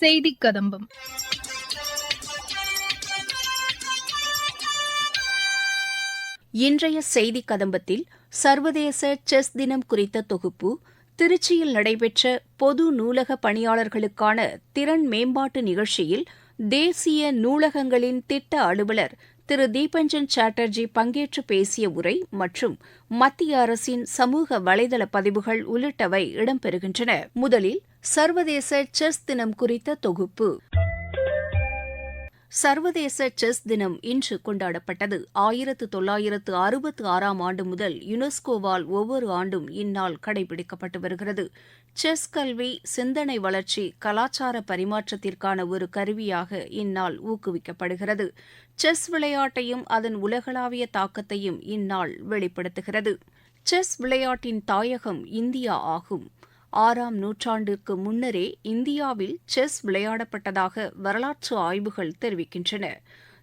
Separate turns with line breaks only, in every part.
செய்தி கதம்பம்.
இன்றைய செய்தி கதம்பத்தில் சர்வதேச செஸ் தினம் குறித்த தொகுப்பு திருச்சியில் நடைபெற்ற பொது நூலக பணியாளர்களுக்கான திறன் மேம்பாட்டு நிகழ்ச்சியில் தேசிய நூலகங்களின் திட்ட அலுவலர் திரு தீபஞ்சன் சாட்டர்ஜி பங்கேற்று பேசிய உரை மற்றும் மத்திய அரசின் சமூக வலைதள பதிவுகள் உள்ளிட்டவை இடம்பெறுகின்றன. முதலில் சர்வதேச செஸ் தினம் குறித்த தொகுப்பு. சர்வதேச செஸ் தினம் இன்று கொண்டாடப்பட்டது. ஆயிரத்து தொள்ளாயிரத்து அறுபத்து ஆறாம் ஆண்டு முதல் யுனெஸ்கோவால் ஒவ்வொரு ஆண்டும் இந்நாள் கடைபிடிக்கப்பட்டு வருகிறது. செஸ் கல்வி சிந்தனை வளர்ச்சி கலாச்சார பரிமாற்றத்திற்கான ஒரு கருவியாக இந்நாள் ஊக்குவிக்கப்படுகிறது. செஸ் விளையாட்டையும் அதன் உலகளாவிய தாக்கத்தையும் இந்நாள் வெளிப்படுத்துகிறது. செஸ் விளையாட்டின் தாயகம் இந்தியா ஆகும். ஆறாம் நூற்றாண்டிற்கு முன்னரே இந்தியாவில் செஸ் விளையாடப்பட்டதாக வரலாற்று ஆய்வுகள் தெரிவிக்கின்றன.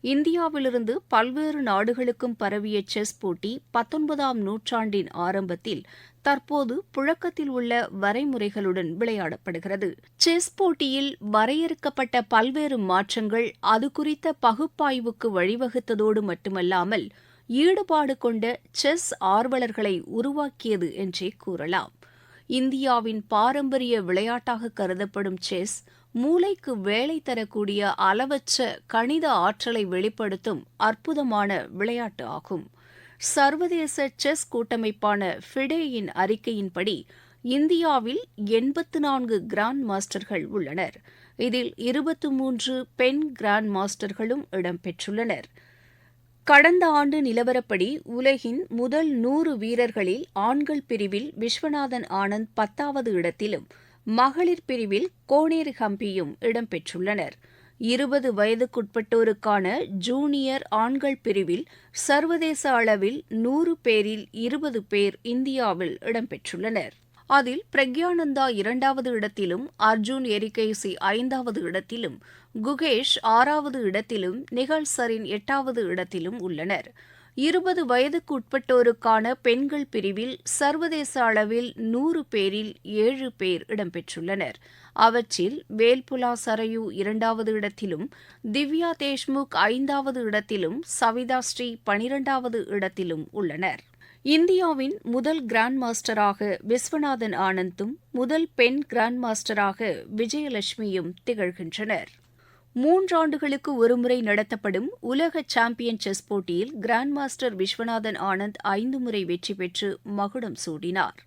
இந்தியாவிலிருந்து பல்வேறு நாடுகளுக்கும் பரவிய செஸ் போட்டி பத்தொன்பதாம் நூற்றாண்டின் ஆரம்பத்தில் தற்போது புழக்கத்தில் உள்ள வரைமுறைகளுடன் விளையாடப்படுகிறது. செஸ் போட்டியில் வரையறுக்கப்பட்ட பல்வேறு மாற்றங்கள் அது குறித்த பகுப்பாய்வுக்கு வழிவகுத்ததோடு மட்டுமல்லாமல் ஈடுபாடு கொண்ட செஸ் ஆர்வலர்களை உருவாக்கியது என்றே கூறலாம். இந்தியாவின் பாரம்பரிய விளையாட்டாக கருதப்படும் செஸ் மூளைக்கு வேலை தரக்கூடிய அளவற்ற கணித ஆற்றலை வெளிப்படுத்தும் அற்புதமான விளையாட்டு ஆகும். சர்வதேச செஸ் கூட்டமைப்பான ஃபிடேயின் அறிக்கையின்படி இந்தியாவில் எண்பத்து நான்கு கிராண்ட் மாஸ்டர்கள் உள்ளனர். இதில் இருபத்து மூன்று பெண் கிராண்ட் மாஸ்டர்களும் இடம்பெற்றுள்ளனர் கடந்த ஆண்டு நிலவரப்படி உலகின் முதல் நூறு வீரர்களில் ஆண்கள் பிரிவில் விஸ்வநாதன் ஆனந்த் பத்தாவது இடத்திலும் மகளிர் பிரிவில் கோனேரி ஹம்பியும் இடம்பெற்றுள்ளனர் இருபது வயதுக்குட்பட்டோருக்கான ஜூனியர் ஆண்கள் பிரிவில் சர்வதேச அளவில் நூறு பேரில் இருபது பேர் இந்தியாவில் இடம்பெற்றுள்ளனர் அதில் பிரக்யானந்தா இரண்டாவது இடத்திலும் அர்ஜுன் எரிகேசி ஐந்தாவது இடத்திலும் குகேஷ் ஆறாவது இடத்திலும் நிகழ் சரின் எட்டாவது இடத்திலும் உள்ளனர். இருபது வயதுக்கு உட்பட்டோருக்கான பெண்கள் பிரிவில் சர்வதேச அளவில் நூறு பேரில் ஏழு பேர் இடம்பெற்றுள்ளனர். அவற்றில் வேல்புலா சரையு இரண்டாவது இடத்திலும் திவ்யா தேஷ்முக் ஐந்தாவது இடத்திலும் சவிதா ஸ்ரீ பனிரெண்டாவது இடத்திலும் உள்ளனர். இந்தியாவின் முதல் கிராண்ட் மாஸ்டராக விஸ்வநாதன் ஆனந்தும் முதல் பெண் கிராண்ட் மாஸ்டராக விஜயலட்சுமியும் திகழ்கின்றனர். மூன்றாண்டுகளுக்கு ஒருமுறை நடத்தப்படும் உலக சாம்பியன் செஸ் போட்டியில் கிராண்ட் மாஸ்டர் விஸ்வநாதன் ஆனந்த் ஐந்து முறை வெற்றி பெற்று மகுடம் சூடினார்.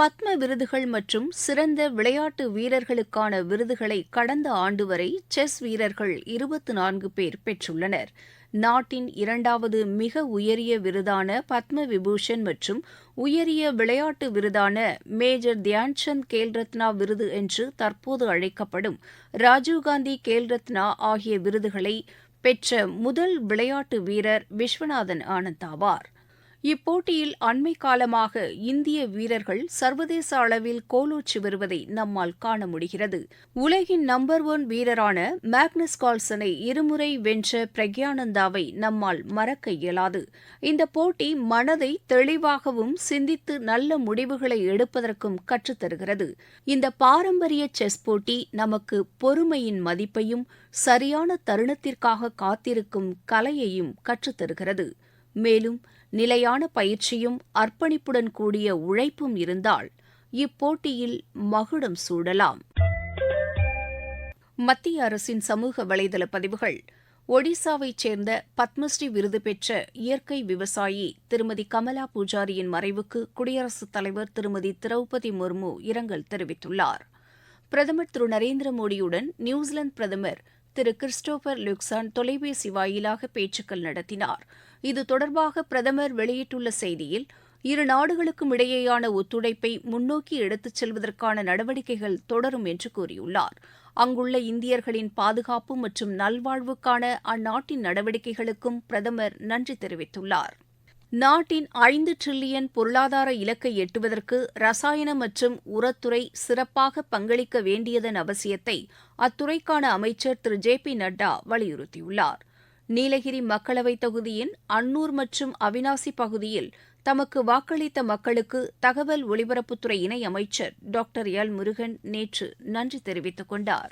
பத்ம விருதுகள் மற்றும் சிறந்த விளையாட்டு வீரர்களுக்கான விருதுகளை கடந்த ஆண்டு வரை செஸ் வீரர்கள் இருபத்து நான்கு பேர் பெற்றுள்ளனர். நாட்டின் இரண்டாவது மிக உயரிய விருதான பத்ம விபூஷன் மற்றும் உயரிய விளையாட்டு விருதான மேஜர் தியான்சந்த் கேல்ரத்னா விருது என்று தற்போது அழைக்கப்படும் ராஜீவ்காந்தி கேல்ரத்னா ஆகிய விருதுகளை பெற்ற முதல் விளையாட்டு வீரர் விஸ்வநாதன் ஆனந்த் ஆவார். இப்போட்டியில் அண்மை காலமாக இந்திய வீரர்கள் சர்வதேச அளவில் கோலோச்சி வருவதை நம்மால் காண முடிகிறது. உலகின் நம்பர் ஒன் வீரரான மேக்னஸ் கால்சனை இருமுறை வென்ற பிரக்யானந்தாவை நம்மால் மறக்க இயலாது. இந்த போட்டி மனதை தெளிவாகவும் சிந்தித்து நல்ல முடிவுகளை எடுப்பதற்கும் கற்றுத்தருகிறது. இந்த பாரம்பரிய செஸ் போட்டி நமக்கு பொறுமையின் மதிப்பையும் சரியான தருணத்திற்காக காத்திருக்கும் கலையையும் கற்றுத்தருகிறது. மேலும் நிலையான பயிற்சியும் அர்ப்பணிப்புடன் கூடிய உழைப்பும் இருந்தால் இப்போட்டியில் மகுடம் சூடலாம். மத்திய அரசின் சமூக வலைதள பதிவுகள் ஒடிசாவைச் சேர்ந்த பத்மஸ்ரீ விருது பெற்ற இயற்கை விவசாயி திருமதி கமலா பூஜாரியின் மறைவுக்கு குடியரசுத் தலைவர் திருமதி திரௌபதி முர்மு இரங்கல் தெரிவித்துள்ளார். பிரதமர் திரு நரேந்திர மோடியுடன் நியூசிலாந்து பிரதமர் திரு கிறிஸ்டோபர் லுக்சான் தொலைபேசி வாயிலாக பேச்சுக்கள் நடத்தினார். இது தொடர்பாக பிரதமர் வெளியிட்டுள்ள செய்தியில் இரு நாடுகளுக்கும் இடையேயான ஒத்துழைப்பை முன்னோக்கி எடுத்துச் செல்வதற்கான நடவடிக்கைகள் தொடரும் என்று கூறியுள்ளார். அங்குள்ள இந்தியர்களின் பாதுகாப்பு மற்றும் நல்வாழ்வுக்கான அந்நாட்டின் நடவடிக்கைகளுக்கும் பிரதமர் நன்றி தெரிவித்துள்ளார். நாட்டின் ஐந்து டிரில்லியன் பொருளாதார இலக்கை எட்டுவதற்கு ரசாயன மற்றும் உரத்துறை சிறப்பாக பங்களிக்க வேண்டியதன் அவசியத்தை அத்துறைக்கான அமைச்சர் திரு. ஜே. பி. நட்டா வலியுறுத்தியுள்ளார். நீலகிரி மக்களவைத் தொகுதியின் அன்னூர் மற்றும் அவினாசி பகுதியில் தமக்கு வாக்களித்த மக்களுக்கு தகவல் ஒலிபரப்புத்துறை இணையமைச்சர் டாக்டர் எல். முருகன் நேற்று நன்றி தெரிவித்துக் கொண்டாா்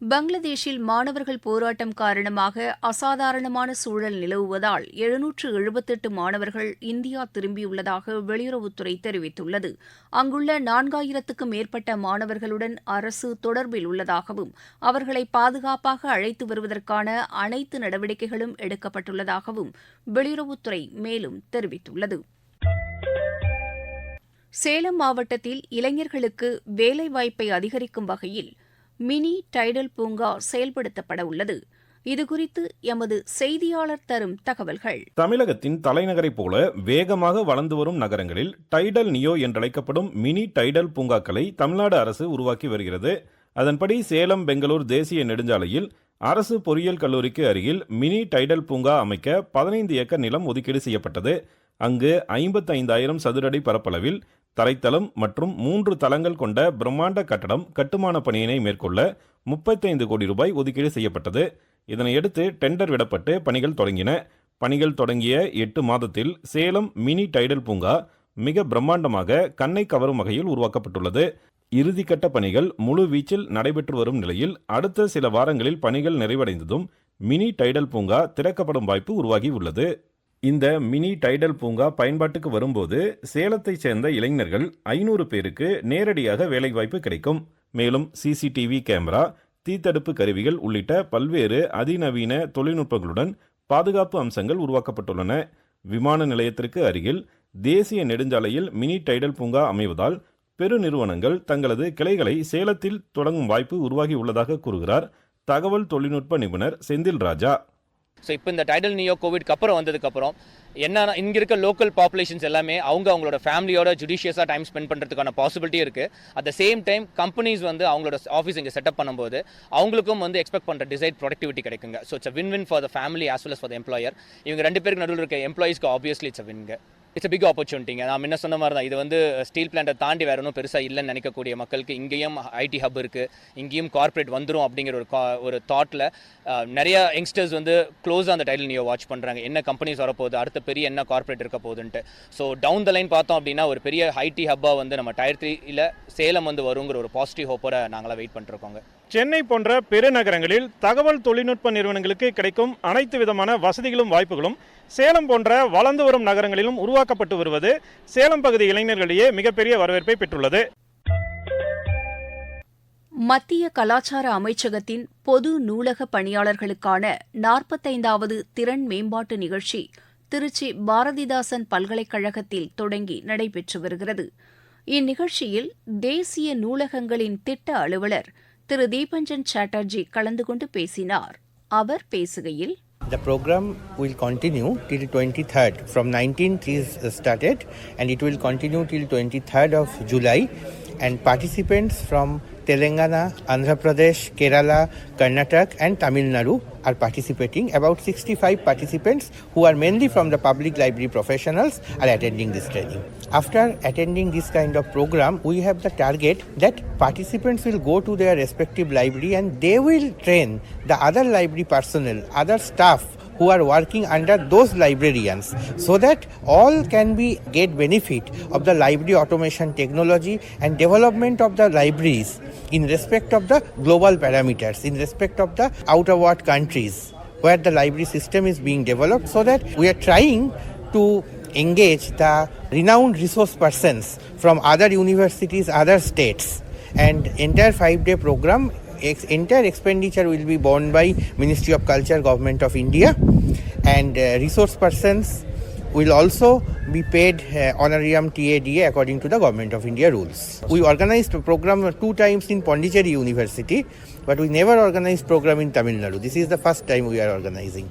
பங்களாதேஷில் மாணவர்கள் போராட்டம் காரணமாக அசாதாரணமான சூழல் நிலவுவதால் எழுநூற்று எழுபத்தெட்டு மாணவர்கள் இந்தியா திரும்பியுள்ளதாக வெளியுறவுத்துறை தெரிவித்துள்ளது. அங்குள்ள நான்காயிரத்துக்கும் மேற்பட்ட மாணவர்களுடன் அரசு தொடர்பில் உள்ளதாகவும் அவர்களை பாதுகாப்பாக அழைத்து வருவதற்கான அனைத்து நடவடிக்கைகளும் எடுக்கப்பட்டுள்ளதாகவும் வெளியுறவுத்துறை மேலும் தெரிவித்துள்ளது. சேலம் மாவட்டத்தில் இளைஞர்களுக்கு வேலைவாய்ப்பை அதிகரிக்கும் வகையில் மினி டைடல் பூங்கா செயல்படுத்தப்பட உள்ளது. இதுகுறித்து எமது செய்தியாளர் தரும் தகவல்கள்.
தமிழகத்தின் தலைநகரைப் போல வேகமாக வளர்ந்து வரும் நகரங்களில் டைடல் நியோ என்றழைக்கப்படும் மினி டைடல் பூங்காக்களை தமிழ்நாடு அரசு உருவாக்கி வருகிறது. அதன்படி சேலம் பெங்களூர் தேசிய நெடுஞ்சாலையில் அரசு பொறியியல் கல்லூரிக்கு அருகில் மினி டைடல் பூங்கா அமைக்க பதினைந்து ஏக்கர் நிலம் ஒதுக்கீடு செய்யப்பட்டது. அங்கு ஐம்பத்தைந்தாயிரம் சதுரடி பரப்பளவில் தரைத்தளம் மற்றும் மூன்று தளங்கள் கொண்ட பிரம்மாண்ட கட்டடம் கட்டுமான பணியினை மேற்கொள்ள முப்பத்தைந்து கோடி ரூபாய் ஒதுக்கீடு செய்யப்பட்டது. இதனையடுத்து டெண்டர் விடப்பட்டு பணிகள் தொடங்கின. பணிகள் தொடங்கிய எட்டு மாதத்தில் சேலம் மினி டைடல் பூங்கா மிக பிரம்மாண்டமாக கண்ணை கவரும் வகையில் உருவாக்கப்பட்டுள்ளது. இறுதிக்கட்ட பணிகள் முழு வீச்சில் நடைபெற்று வரும் நிலையில் அடுத்த சில வாரங்களில் பணிகள் நிறைவடைந்ததும் மினி டைடல் பூங்கா திறக்கப்படும் வாய்ப்பு உருவாகி உள்ளது இந்த மினி டைடல் பூங்கா பயன்பாட்டுக்கு வரும்போது சேலத்தைச் சேர்ந்த இளைஞர்கள் ஐநூறு பேருக்கு நேரடியாக வேலைவாய்ப்பு கிடைக்கும். மேலும் சிசிடிவி கேமரா தீத்தடுப்பு கருவிகள் உள்ளிட்ட பல்வேறு அதிநவீன தொழில்நுட்பங்களுடன் பாதுகாப்பு அம்சங்கள் உருவாக்கப்பட்டுள்ளன. விமான நிலையத்திற்கு அருகில் தேசிய நெடுஞ்சாலையில் மினி டைடல் பூங்கா அமைவதால் பெருநிறுவனங்கள் தங்களது கிளைகளை சேலத்தில் தொடங்கும் வாய்ப்பு உருவாகி உள்ளதாக கூறுகிறார் தகவல் தொழில்நுட்ப நிபுணர் செந்தில் ராஜா.
ஸோ இப்போ இந்த டைடல் நியோ கோவிட்க்கு அப்புறம் வந்ததுக்கப்புறம் என்னன்னா இங்கே இருக்க லோக்கல் பாப்புலேஷன்ஸ் எல்லாமே அவங்க அவங்களோட ஃபேமிலியோட ஜுடிஷியஸாக டைம் ஸ்பெண்ட் பண்ணுறதுக்கான பாசிபிலிட்டி இருக்குது at the same time companies வந்து அவங்களோட ஆஃபீஸ் இங்கே செட்டப் பண்ணும்போது அவங்களுக்கும் வந்து எக்ஸ்பெக்ட் பண்ணுற டிசைட் ப்ரொடக்டிவிட்டி கிடைக்குங்க. So it's win win for the family as well as for the employer இவங்க ரெண்டு பேருக்கு நடுவில் இருக்க எம்ப்ளாயிஸ்க்கு ஆப்வியஸ்லி இட்ஸ் வின்ங்க இட்ஸ் பிக் ஆப்பர்ச்சுனிட்டிங்க நான் முன்ன சொன்ன மாதிரி தான் இது வந்து uh, ஸ்டீல் பிளான்ட்டை தாண்டி வேற ஒன்றும் பெருசாக இல்லைன்னு நினைக்கக்கூடிய மக்களுக்கு இங்கேயும் ஐடி ஹப் இருக்குது இங்கேயும் கார்ப்பரேட் வந்துடும் அப்படிங்கிற ஒரு கா- ஒரு தாட்டில் uh, நிறைய யங்ஸ்டர்ஸ் வந்து க்ளோஸாக அந்த டைட்டில் நியோ வாட்ச் பண்ணுறாங்க என்ன கம்பெனிஸ் வரப்போகுது? அடுத்த பெரிய என்ன கார்ப்பரேட் இருக்க போகுதுன்ட்டு. ஸோ டவுன் த லைன் பார்த்தோம் அப்படின்னா ஒரு பெரிய ஐடி ஹப்பாக வந்து நம்ம டயர் த்ரீயில் சேலம் வந்து வருங்கிற ஒரு பாசிட்டிவ் ஹோப்போட நாங்களாம் வெயிட் பண்ணிருக்கோங்க
சென்னை போன்ற பெருநகரங்களில் தகவல் தொழில்நுட்ப நிறுவனங்களுக்கு கிடைக்கும் அனைத்து விதமான வசதிகளும் வாய்ப்புகளும் சேலம் போன்ற வளர்ந்து வரும் நகரங்களிலும் உருவாக்கப்பட்டு வருவது சேலம் பகுதி இளைஞர்களிடையே மிகப்பெரிய வரவேற்பை பெற்றுள்ளது.
மத்திய கலாச்சார அமைச்சகத்தின் பொது நூலக பணியாளர்களுக்கான நாற்பத்தைந்தாவது திறன் மேம்பாட்டு நிகழ்ச்சி திருச்சி பாரதிதாசன் பல்கலைக்கழகத்தில் தொடங்கி நடைபெற்று வருகிறது. இந்நிகழ்ச்சியில் தேசிய நூலகங்களின் திட்ட அலுவலர் திரு தீபஞ்சன் சாட்டர்ஜி கலந்து கொண்டு பேசினார் அவர் பேசுகையில்
The program will continue till 23rd. From 19th is started and it will continue till 23rd of July. And participants from Telangana, Andhra Pradesh, Kerala, Karnataka, and Tamil Nadu are participating. About 65 participants who are mainly from the public library professionals are attending this training. After attending this kind of program, we have the target that participants will go to their respective library and they will train the other library personnel, other staff who are working under those librarians so that all can be get benefit of the library automation technology and development of the libraries in respect of the global parameters in respect of the outer world countries where the library system is being developed so that we are trying to engage the renowned resource persons from other universities other states and entire 5 day program ex- entire expenditure will be borne by ministry of culture government of india and uh, resource persons will also be paid uh, honorarium TADA according to the government of India rules. We organized a program two times in Pondicherry University, but we never organized program in Tamil Nadu. This is the first time we are organizing.